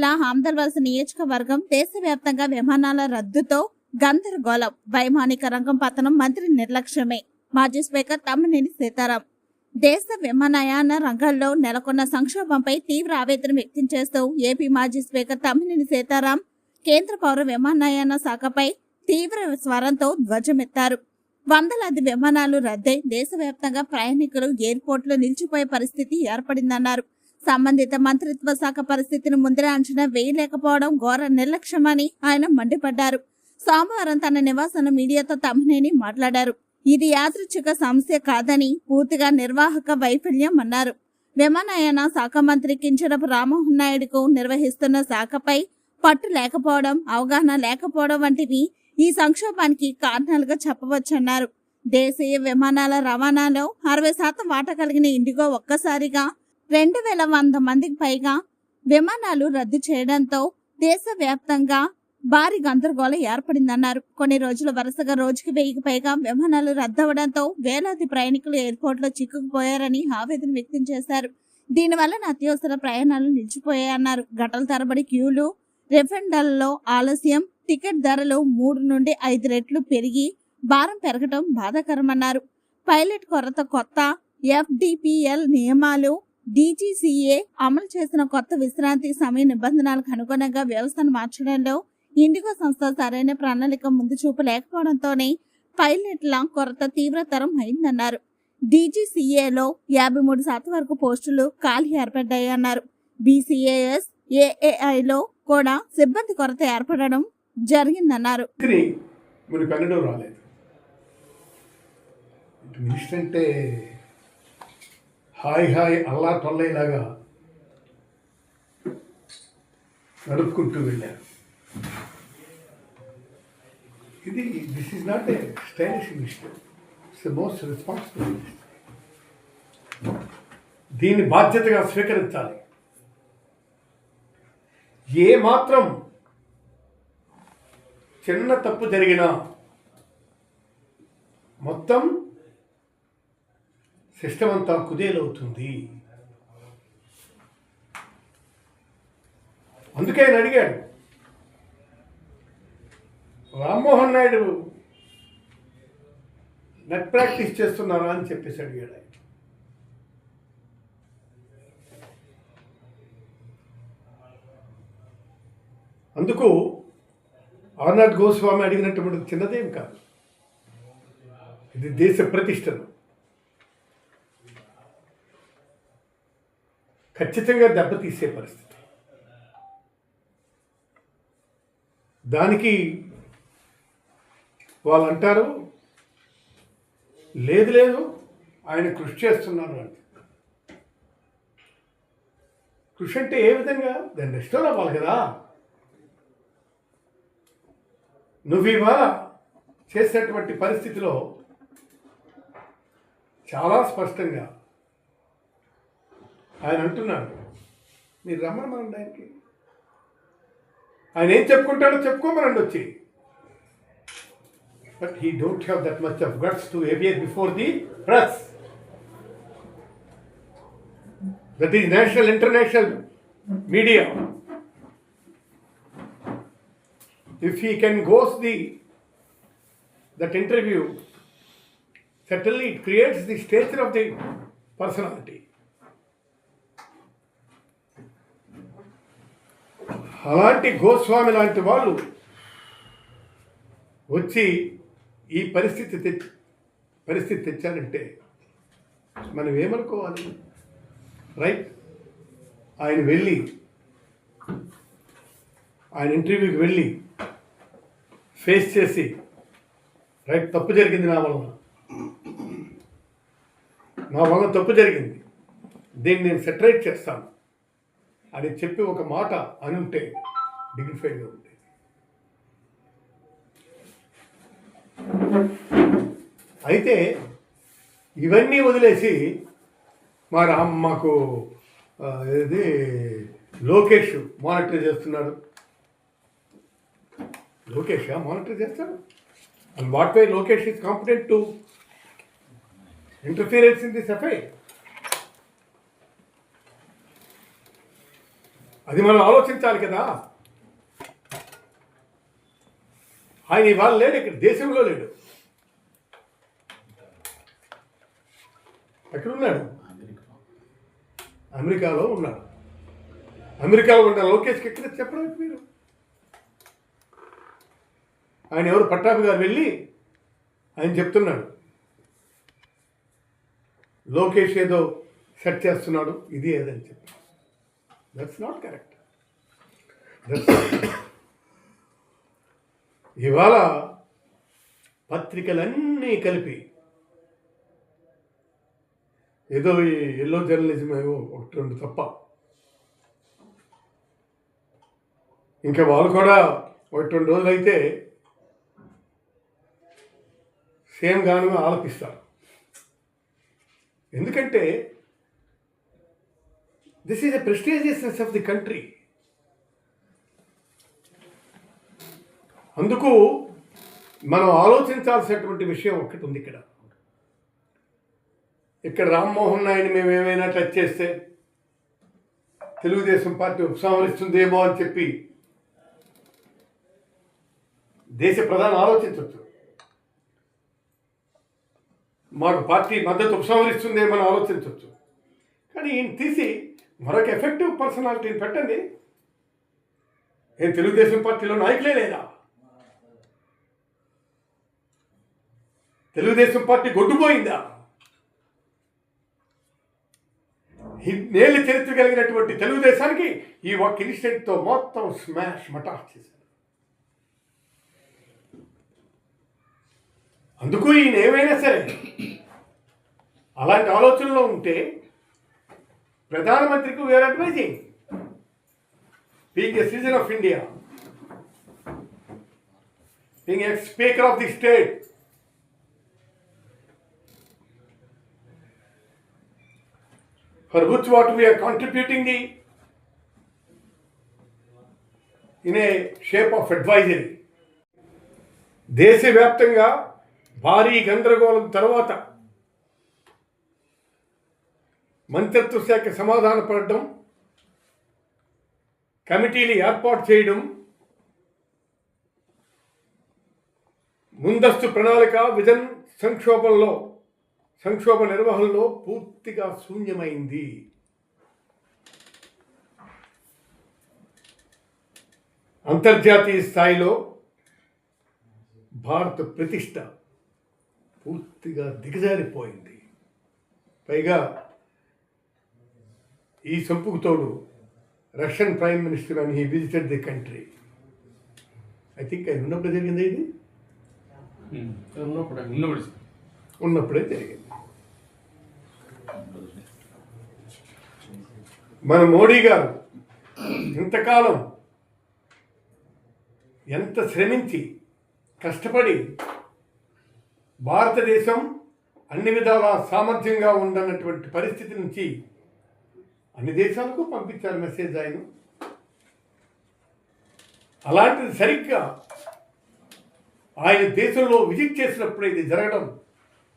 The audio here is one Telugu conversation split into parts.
జిల్లా వలస నియోజకవర్గం దేశవ్యాప్తంగా విమానాల రద్దుతో గందరగోళం. వైమానిక రంగం పతనం మంత్రి నిర్లక్ష్యమే. మాజీ స్పీకర్ తమ్మినేని సీతారాం. దేశ విమానయాన రంగంలో నెలకొన్న సంక్షోభంపై తీవ్ర ఆవేదన వ్యక్తం చేస్తూ ఏపీ మాజీ స్పీకర్ తమ్మినేని సీతారాం కేంద్ర పౌర విమానయాన శాఖపై తీవ్ర స్వరంతో ధ్వజమెత్తారు. వందలాది విమానాలు రద్దై దేశవ్యాప్తంగా ప్రయాణికులు ఎయిర్పోర్ట్లో నిలిచిపోయే పరిస్థితి ఏర్పడిందన్నారు. సంబంధిత మంత్రిత్వ శాఖ పరిస్థితిని ముందరే అంచనా వేయలేకపోవడం ఘోర నిర్లక్ష్యమని ఆయన మండిపడ్డారు. సోమవారం తన నివాసంలో మీడియాతో తమ్మినేని మాట్లాడారు. ఇది యాదృచ్ఛిక సమస్య కాదని పూర్తిగా నిర్వాహక వైఫల్యం అన్నారు. విమానయాన శాఖ మంత్రి కించరపు రామ్మోహన్ నాయుడుకు నిర్వహిస్తున్న శాఖపై పట్టు లేకపోవడం అవగాహన లేకపోవడం వంటివి ఈ సంక్షోభానికి కారణాలుగా చెప్పవచ్చన్నారు. దేశీయ విమానాల రవాణాలో అరవై శాతం వాటా కలిగిన ఇండిగో ఒక్కసారిగా రెండు వేల వంద మందికి పైగా విమానాలు రద్దు చేయడంతో దేశవ్యాప్తంగా భారీ గందరగోళం ఏర్పడిందన్నారు. కొన్ని రోజులు వరుసగా రోజుకి వెయ్యికి పైగా విమానాలు రద్దవడంతో వేలాది ప్రయాణికులు ఎయిర్పోర్ట్లో చిక్కుకుపోయారని ఆవేదన వ్యక్తం చేశారు. దీనివల్ల అత్యవసర ప్రయాణాలు నిలిచిపోయాయన్నారు. గంటల తరబడి క్యూలు రిఫండల్లో ఆలస్యం టికెట్ ధరలు మూడు నుండి ఐదు రెట్లు పెరిగి భారం పెరగటం బాధాకరమన్నారు. పైలట్ కొరత కొత్త ఎఫ్డిపిఎల్ నియమాలు డీజీసీఏ అమలు చేసిన కొత్త విశ్రాంతి సమయ నిబంధనలకు అనుగుణంగా వ్యవస్థను మార్చడంలో ఇండిగో సంస్థ సరైన ప్రణాళిక ముందు చూపు లేకపోవడంతోనే పైలట్ల కొరత తీవ్రతరం అయిందన్నారు. డీజీసీఏలో యాభై మూడు శాతం వరకు పోస్టులు ఖాళీ ఏర్పడ్డాయన్నారు బీసీఏఎస్ ఏఏఐలో కూడా సిబ్బంది కొరత ఏర్పడడం జరిగిందన్నారు. రాలేదు. మినిస్టర్ అంటే హాయ్ హాయ్ అల్లా తొల్లైలాగా నడుపుకుంటూ వెళ్ళారు. ఇది this is not a stylish minister it's the most responsible minister దీన్ని బాధ్యతగా స్వీకరించాలి. ఏ మాత్రం చిన్న తప్పు జరిగినా మొత్తం సిస్టమ్ అంతా కుదేలవుతుంది. అందుకే ఆయన అడిగాడు రామ్మోహన్ నాయుడు నెట్ ప్రాక్టీస్ చేస్తున్నారా? అని చెప్పేసి అడిగాడు ఆయన. అందుకు ఆర్నాథ్ గోస్వామి అడిగినటువంటి చిన్నదేం కాదు. ఇది దేశ ప్రతిష్టను. ఖచ్చితంగా దెబ్బతీసే పరిస్థితి. దానికి వాళ్ళు అంటారు లేదు లేదు ఆయన కృషి చేస్తున్నారు అంటే. కృషి అంటే ఏ విధంగా? దాన్ని ఇష్టం అవ్వాలి కదా. నువ్వు ఇవాళ చేసేటువంటి పరిస్థితిలో చాలా స్పష్టంగా ఆయన అంటున్నాడు. మీరు రమ్మనమనండి ఆయనకి. ఆయన ఏం చెప్పుకుంటాడో చెప్పుకోమనండి వచ్చి. But he don't have that much of guts to appear before the press that is national international media if he can goes the that interview certainly it creates the stature of the personality. అలాంటి గోస్వామి లాంటి వాళ్ళు వచ్చి ఈ పరిస్థితి తెచ్చి పరిస్థితి తెచ్చారంటే మనం ఏమనుకోవాలి? రైట్? ఆయన వెళ్ళి ఆయన ఇంటర్వ్యూకి వెళ్ళి ఫేస్ చేసి రైట్ తప్పు జరిగింది నా వలన. నా వలన తప్పు జరిగింది. దీన్ని నేను సెటరేట్ చేస్తాను. అని చెప్పి ఒక మాట అని ఉంటే డిగ్నిఫైడ్గా ఉండేది అయితే ఇవన్నీ వదిలేసి మా రామ్ మాకు ఇది లోకేష్ మానిటర్ చేస్తున్నాడు. లోకేష్ మానిటర్ చేస్తాడు. And what why Lokesh is competent to interference in this affair అది మనం ఆలోచించాలి కదా. ఆయన ఇవాళ లేడు ఇక్కడ దేశంలో లేడు. ఎక్కడున్నాడు అమెరికాలో ఉన్నాడు. అమెరికాలో ఉన్న లోకేష్కి ఎక్కడ చెప్పడానికి మీరు? ఆయన ఎవరు? పట్టాభి గారు వెళ్ళి ఆయన చెప్తున్నాడు. లోకేష్ ఏదో సెట్ చేస్తున్నాడు ఇది ఏదని చెప్పి. దట్స్ నాట్ కరెక్ట్ ఇవాళ పత్రికలన్నీ కలిపి ఏదో ఈ ఎల్లో జర్నలిజం ఏవో ఒకటి రెండు తప్ప. ఇంకా వాళ్ళు కూడా ఒకటి రెండు రోజులు అయితే సేమ్ గాను ఆలపిస్తారు. ఎందుకంటే this is a prestigiousness of the country అందుకు మనం ఆలోచించాల్సినటువంటి విషయం ఒకటి ఉంది ఇక్కడ. ఇక్కడ రామ్మోహన్ నాయుడు మేము ఏమైనా టచ్ చేస్తే తెలుగుదేశం పార్టీ ఉపసంహరిస్తుందేమో అని చెప్పి దేశ ప్రధాని ఆలోచించవచ్చు మాకు పార్టీ మద్దతు ఉపసంహరిస్తుందేమో అని ఆలోచించవచ్చు కానీ ఈయన తీసి మరొక ఎఫెక్టివ్ పర్సనాలిటీని పెట్టండి. ఏం తెలుగుదేశం పార్టీలో నాయకులే లేదా? తెలుగుదేశం పార్టీ గొడ్డుపోయిందా? నేళ్ళ చరిత్ర కలిగినటువంటి తెలుగుదేశానికి ఈ ఒక్క ఇన్సిడెంట్తో మొత్తం స్మాష్ మటాష్ చేశారు. అందుకు ఈయన ఏమైనా సరే అలాంటి ఆలోచనలో ఉంటే ప్రధానమంత్రికి వేరే advising being a citizen of India. Being ex speaker of the state. for which what we are contributing the in a shape of advisory దేశవ్యాప్తంగా భారీ గందరగోళం తర్వాత మంత్రిత్వ శాఖ సమాధానపడడం కమిటీలు ఏర్పాటు చేయడం ముందస్తు ప్రణాళిక విజన్ సంక్షోభంలో సంక్షోభ నిర్వహణలో పూర్తిగా శూన్యమైంది. అంతర్జాతీయ స్థాయిలో భారత ప్రతిష్ట పూర్తిగా దిగజారిపోయింది. పైగా ఈ సంపుకు తోడు రష్యన్ ప్రైమ్ మినిస్టర్ అని he visited the country. I think ఆయన ఉన్నప్పుడు జరిగింది ఇది? ఉన్నప్పుడు ఉన్నప్పుడు ఉన్నప్పుడే జరిగింది. మన మోడీ గారు ఇంతకాలం ఎంత శ్రమించి కష్టపడి భారతదేశం అన్ని విధాల సామర్థ్యంగా ఉండనటువంటి పరిస్థితి నుంచి అన్ని దేశాలకు పంపించారు మెసేజ్ ఆయన. అలాంటిది సరిగ్గా ఆయన దేశంలో విజిట్ చేసినప్పుడు ఇది జరగడం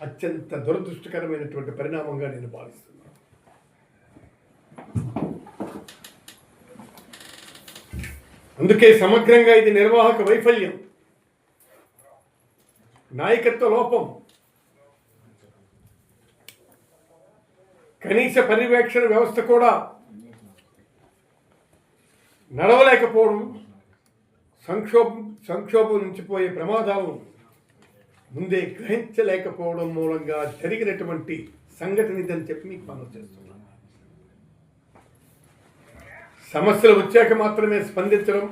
అత్యంత దురదృష్టకరమైనటువంటి పరిణామంగా నేను భావిస్తున్నాను. అందుకే సమగ్రంగా ఇది నిర్వాహక వైఫల్యం. నాయకత్వ లోపం. కనీస పర్యవేక్షణ వ్యవస్థ కూడా నడవలేకపోవడం సంక్షోభం సంక్షోభం నుంచి పోయే ప్రమాదాలను ముందే గ్రహించలేకపోవడం మూలంగా జరిగినటువంటి సంఘటన ఇదని చెప్పి మీకు మనం చేస్తున్నాను సమస్యలు వచ్చాక మాత్రమే స్పందించడం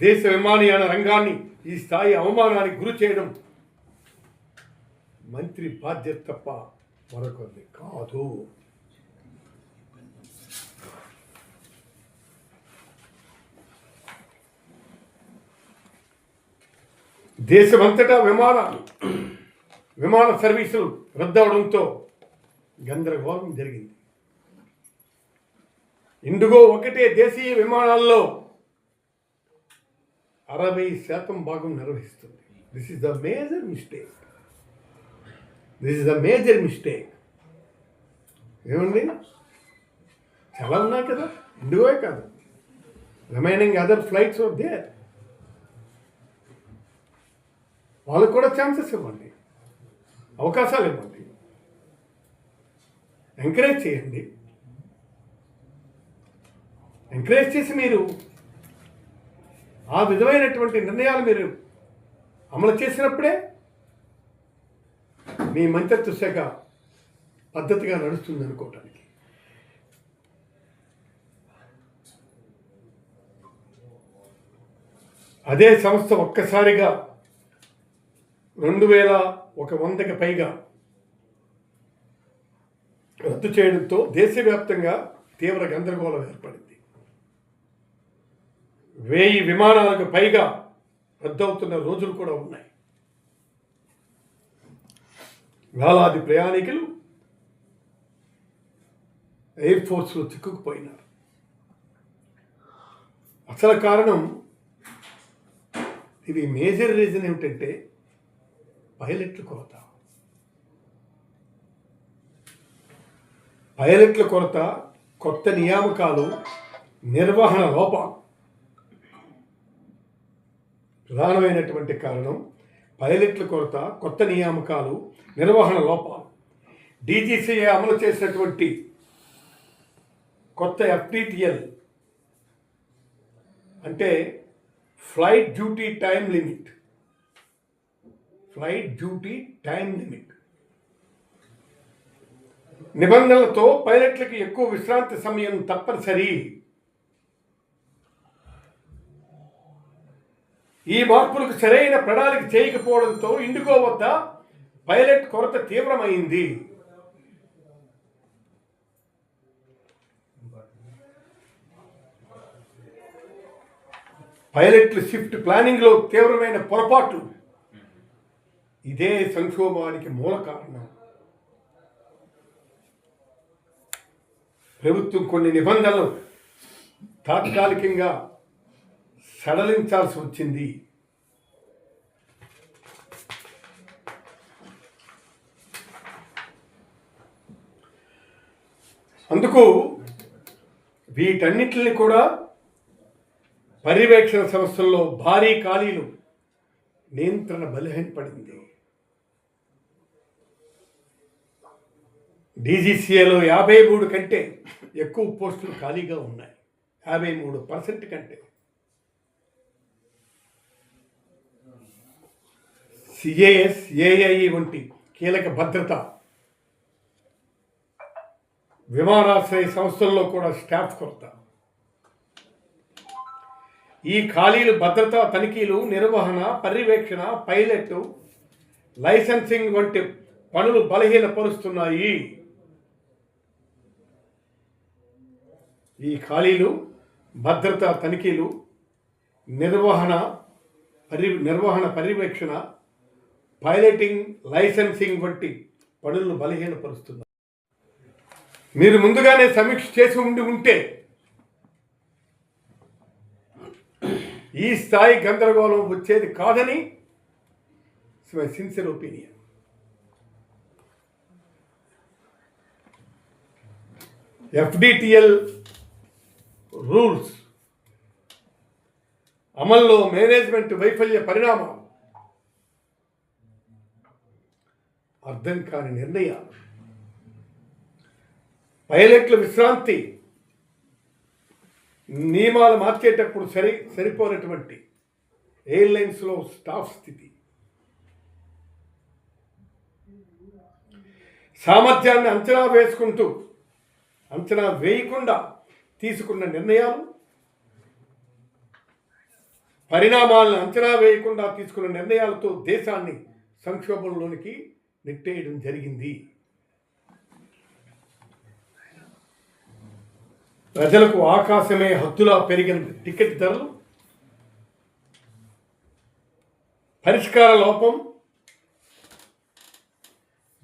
దేశ విమానయాన రంగాన్ని ఈ స్థాయి అవమానానికి గురి చేయడం మంత్రి బాధ్యత తప్ప మరొకరిది కాదు. దేశమంతటా విమానాలు విమాన సర్వీసులు రద్దవడంతో గందరగోళం జరిగింది. ఇందుగో ఒకటే దేశీయ విమానాల్లో అరవై శాతం భాగం నిర్వహిస్తుంది. This is the major mistake this is the major mistake ఏమండి? చాలా ఉన్నాయి కదా? ఇండిగోయే కాదు. Remaining other flights are there వాళ్ళకు కూడా ఛాన్సెస్ ఇవ్వండి. అవకాశాలు ఇవ్వండి. ఎంకరేజ్ చేయండి. ఎంకరేజ్ చేసి మీరు ఆ విధమైనటువంటి నిర్ణయాలు మీరు అమలు చేసినప్పుడే మీ మంత్రిత్వ శాఖ పద్ధతిగా నడుస్తుంది అనుకోవటానికి. అదే సంస్థ ఒక్కసారిగా రెండు వేల ఒక వందకి పైగా రద్దు చేయడంతో దేశవ్యాప్తంగా తీవ్ర గందరగోళం ఏర్పడింది. వెయ్యి విమానాలకు పైగా రద్దవుతున్న రోజులు కూడా ఉన్నాయి. వేలాది ప్రయాణికులు ఎయిర్ ఫోర్స్లో చిక్కుకుపోయినారు. అసలు కారణం ఇది మేజర్ రీజన్ ఏమిటంటే పైలట్ల కొరత. పైలట్ల కొరత కొత్త నియామకాలు నిర్వహణ లోపం. ప్రధానమైనటువంటి కారణం పైలట్ల కొరత కొత్త నియామకాలు నిర్వహణ లోపాలు. డీజీసీఏ అమలు చేసినటువంటి కొత్త ఎఫ్డిటిఎల్ అంటే flight duty time limit. Flight duty time limit. నిబంధనలతో పైలట్లకు ఎక్కువ విశ్రాంతి సమయం తప్పనిసరి. ఈ మార్పులకు సరైన ప్రణాళిక చేయకపోవడంతో ఇండిగో వద్ద పైలట్ కొరత తీవ్రమైంది. పైలట్లు షిఫ్ట్ ప్లానింగ్లో తీవ్రమైన పొరపాట్లు. ఇదే సంక్షోభానికి మూల కారణం. ప్రభుత్వం కొన్ని నిబంధనలు తాత్కాలికంగా సడలించాల్సి వచ్చింది అందుకు వీటన్నిటిని కూడా పర్యవేక్షణ సంస్థల్లో భారీ ఖాళీలు నియంత్రణ బలహీనపడింది. డీజీసీఏలో యాభై మూడు కంటే ఎక్కువ పోస్టులు ఖాళీగా ఉన్నాయి. యాభై మూడు పర్సెంట్ కంటే. సిఏఎస్ ఏఐ వంటి కీలక భద్రత విమానాశ్రయ సంస్థల్లో కూడా స్టాఫ్ కొరత. ఈ ఖాళీలు భద్రతా తనిఖీలు నిర్వహణ పర్యవేక్షణ పైలట్ లైసెన్సింగ్ వంటి పనులు బలహీనపరుస్తున్నాయి. ఈ ఖాళీలు భద్రతా తనిఖీలు నిర్వహణ పరి నిర్వహణ పర్యవేక్షణ పైలటింగ్ లైసెన్సింగ్ వంటి పనులను బలహీనపరుస్తున్నారు. మీరు ముందుగానే సమీక్ష చేసి ఉండి ఉంటే ఈ స్థాయి గందరగోళం వచ్చేది కాదని my sincere opinion. FDTL rules అమల్లో మేనేజ్మెంట్ వైఫల్య పరిణామాలు అర్థం కాని నిర్ణయాలు. పైలట్ల విశ్రాంతి. నియమాలు మార్చేటప్పుడు సరి సరిపోనటువంటి ఎయిర్లైన్స్లో స్టాఫ్ స్థితి. సామర్థ్యాన్ని అంచనా వేసుకుంటూ అంచనా వేయకుండా తీసుకున్న నిర్ణయాలు. పరిణామాలను అంచనా వేయకుండా తీసుకున్న నిర్ణయాలతో దేశాన్ని సంక్షోభంలోనికి నెట్టేయడం జరిగింది. ప్రజలకు ఆకాశమే హద్దులా పెరిగిన టికెట్ ధరలు పరిష్కార లోపం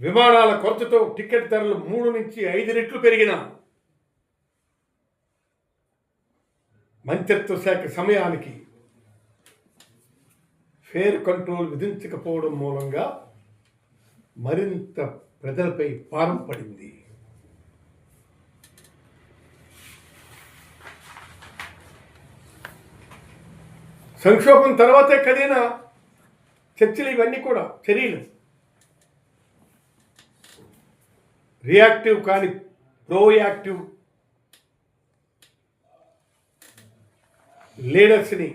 విమానాల కొరతతో టికెట్ ధరలు మూడు నుంచి ఐదు రెట్లు పెరిగిన మంత్రిత్వ శాఖ సమయానికి ఫేర్ కంట్రోల్ విధించకపోవడం మూలంగా మరింత ప్రజలపై భారం పడింది. సంక్షోభం తర్వాతే కదైన చర్చలు ఇవన్నీ కూడా చర్యలు. రియాక్టివ్ కానీ ప్రోయాక్టివ్ లీడర్స్ని